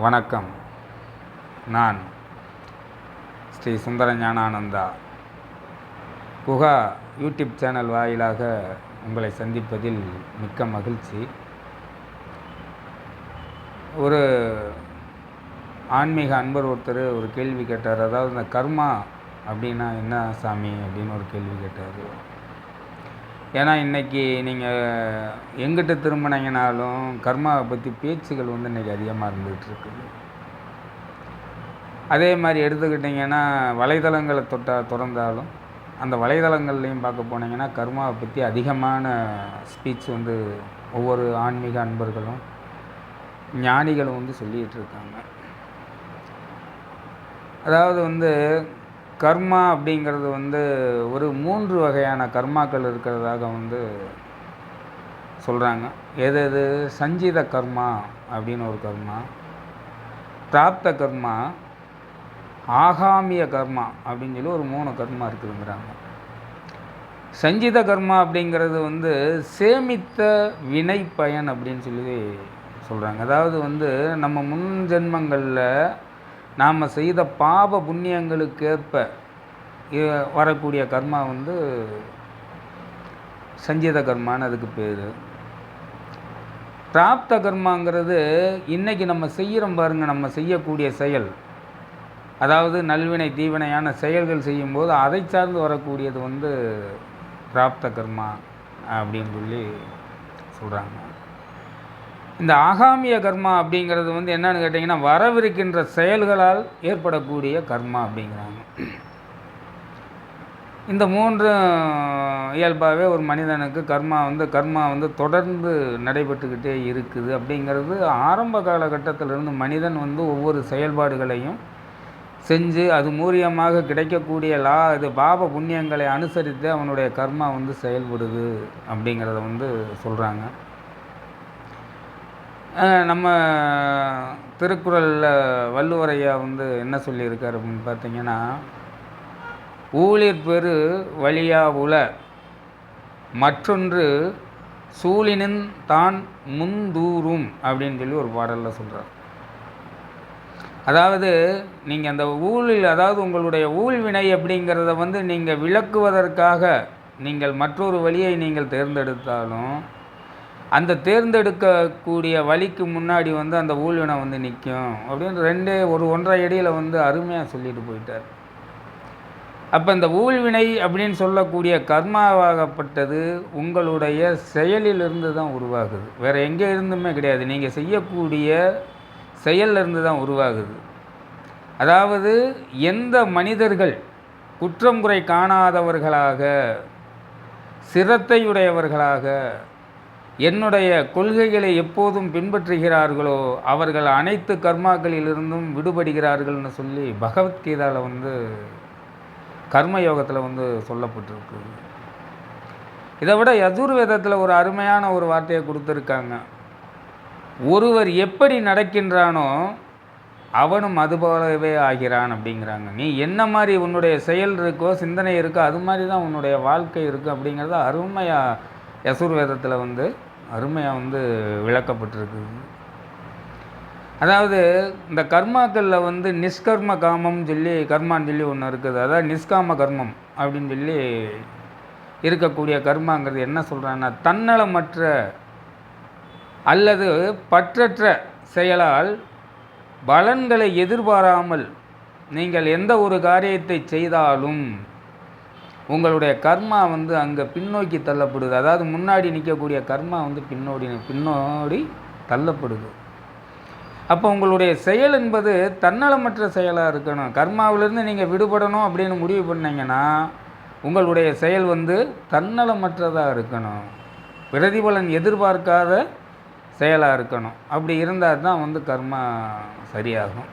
வணக்கம். நான் ஸ்ரீ சுந்தர ஞானானந்தா. புகா யூடியூப் சேனல் வாயிலாக உங்களை சந்திப்பதில் மிக்க மகிழ்ச்சி. ஒரு ஆன்மீக அன்பர் ஒருத்தர் ஒரு கேள்வி கேட்டார். அதாவது இந்த கர்மா அப்படின்னா என்ன சாமி அப்படின்னு ஒரு கேள்வி கேட்டார். ஏன்னா இன்றைக்கி நீங்கள் எங்கிட்ட திரும்பினீங்கனாலும் கர்மாவை பற்றி பேச்சுகள் வந்து இன்றைக்கி அதிகமாக இருந்துகிட்டு இருக்குது அதே மாதிரி எடுத்துக்கிட்டிங்கன்னா வலைதளங்களை தொட்டா திறந்தாலும் அந்த வலைதளங்கள்லையும் பார்க்க போனீங்கன்னா கர்மாவை பற்றி அதிகமான ஸ்பீச் வந்து ஒவ்வொரு ஆன்மீக அன்பர்களும் ஞானிகளும் வந்து சொல்லிகிட்டு இருக்காங்க. அதாவது வந்து கர்மா அப்படிங்கிறது வந்து ஒரு மூன்று வகையான கர்மாக்கள் இருக்கிறதாக வந்து சொல்கிறாங்க எது எது? சஞ்சீத கர்மா அப்படின்னு ஒரு கர்மா பிராப்த கர்மா ஆகாமிய கர்மா அப்படின்னு சொல்லி ஒரு மூணு கர்மா இருக்குதுங்கிறாங்க. சஞ்சித கர்மா அப்படிங்கிறது வந்து சேமித்த வினை பயன் அப்படின்னு சொல்லி சொல்கிறாங்க அதாவது வந்து நம்ம முன் ஜென்மங்களில் நாம் செய்த பாவ புண்ணியங்களுக்கு ஏற்ப வரக்கூடிய கர்மா வந்து சஞ்சீத கர்மான்னு அதுக்கு பேர். பிராப்த கர்மாங்கிறது இன்றைக்கி நம்ம செய்கிறோம் பாருங்கள் நம்ம செய்யக்கூடிய செயல். அதாவது நல்வினை தீவினையான செயல்கள் செய்யும்போது அதை சார்ந்து வரக்கூடியது வந்து பிராப்த கர்மா அப்படின்னு சொல்லி சொல்கிறாங்க இந்த ஆகாமிய கர்மா அப்படிங்கிறது வந்து என்னன்னு கேட்டிங்கன்னா வரவிருக்கின்ற செயல்களால் ஏற்படக்கூடிய கர்மா அப்படிங்கிறாங்க. இந்த மூன்று இயல்பாகவே ஒரு மனிதனுக்கு கர்மா வந்து கர்மா வந்து தொடர்ந்து நடைபெற்றுக்கிட்டே இருக்குது அப்படிங்கிறது ஆரம்ப காலகட்டத்திலிருந்து மனிதன் வந்து ஒவ்வொரு செயல்பாடுகளையும் செஞ்சு அது மூலியமாக கிடைக்கக்கூடிய லா இது பாப புண்ணியங்களை அனுசரித்து அவனுடைய கர்மா வந்து செயல்படுது அப்படிங்கிறத வந்து சொல்கிறாங்க நம்ம திருக்குறளில் வள்ளுவரையா வந்து என்ன சொல்லியிருக்காரு அப்படின்னு பார்த்தீங்கன்னா ஊழிற் பெரு வழியா உல மற்றொன்று சூழினின் தான் முந்தூரும் அப்படின்னு சொல்லி ஒரு பாடலில் சொல்கிறார் அதாவது நீங்கள் அந்த ஊழில் அதாவது உங்களுடைய ஊழ்வினை அப்படிங்கிறத வந்து நீங்கள் விளக்குவதற்காக நீங்கள் மற்றொரு வழியை நீங்கள் தேர்ந்தெடுத்தாலும் அந்த தேர்ந்தெடுக்கக்கூடிய வழிக்கு முன்னாடி வந்து அந்த ஊழ்வினை வந்து நிற்கும் அப்படின்னு ரெண்டே ஒரு ஒன்றரை அடியில் வந்து அருமையாக சொல்லிட்டு போயிட்டார். அப்போ இந்த ஊழ்வினை அப்படின்னு சொல்லக்கூடிய கர்மாவாகப்பட்டது உங்களுடைய செயலிலிருந்து தான் உருவாகுது. வேறு எங்கே இருந்துமே கிடையாது. நீங்கள் செய்யக்கூடிய செயலிருந்து தான் உருவாகுது. அதாவது எந்த மனிதர்கள் குற்றம் குறை காணாதவர்களாக சிரத்தையுடையவர்களாக என்னுடைய கொள்கைகளை எப்போதும் பின்பற்றுகிறார்களோ அவர்கள் அனைத்து கர்மாக்களிலிருந்தும் விடுபடுகிறார்கள்னு சொல்லி பகவத்கீதாவில் வந்து கர்மயோகத்தில் வந்து சொல்லப்பட்டிருக்கு. இதை விட யஜுர்வேதத்தில் ஒரு அருமையான ஒரு வார்த்தையை கொடுத்துருக்காங்க. ஒருவர் எப்படி நடக்கின்றானோ அவனும் அதுபோலவே ஆகிறான் அப்படிங்கிறாங்க. நீ என்ன மாதிரி உன்னுடைய செயல் இருக்கோ சிந்தனை இருக்கோ அது மாதிரி தான் உன்னுடைய வாழ்க்கை இருக்குது அப்படிங்கிறத அருமையாக யசுர்வேதத்தில் வந்து அருமையாக வந்து விளக்கப்பட்டிருக்குது அதாவது இந்த கர்மாக்களில் வந்து நிஷ்கர்ம காமம் சொல்லி கர்மான்னு சொல்லி ஒன்று இருக்குது. அதாவது நிஷ்காம கர்மம் அப்படின்னு சொல்லி இருக்கக்கூடிய கர்மாங்கிறது என்ன சொல்கிறாங்கன்னா தன்னலமற்ற அல்லது பற்றற்ற செயலால் பலன்களை எதிர்பாராமல் நீங்கள் எந்த ஒரு காரியத்தை செய்தாலும் உங்களுடைய கர்மா வந்து அங்கே பின்னோக்கி தள்ளப்படுது. அதாவது முன்னாடி நிற்கக்கூடிய கர்மா வந்து பின்னோடி பின்னோடி தள்ளப்படுது. அப்போ உங்களுடைய செயல் என்பது தன்னலமற்ற செயலாக இருக்கணும். கர்மாவிலேருந்து நீங்கள் விடுபடணும் அப்படின்னு முடிவு பண்ணிங்கன்னா உங்களுடைய செயல் வந்து தன்னலமற்றதாக இருக்கணும். பிரதிபலன் எதிர்பார்க்காத செயலாக இருக்கணும். அப்படி இருந்தால் தான் வந்து கர்மா சரியாகும்.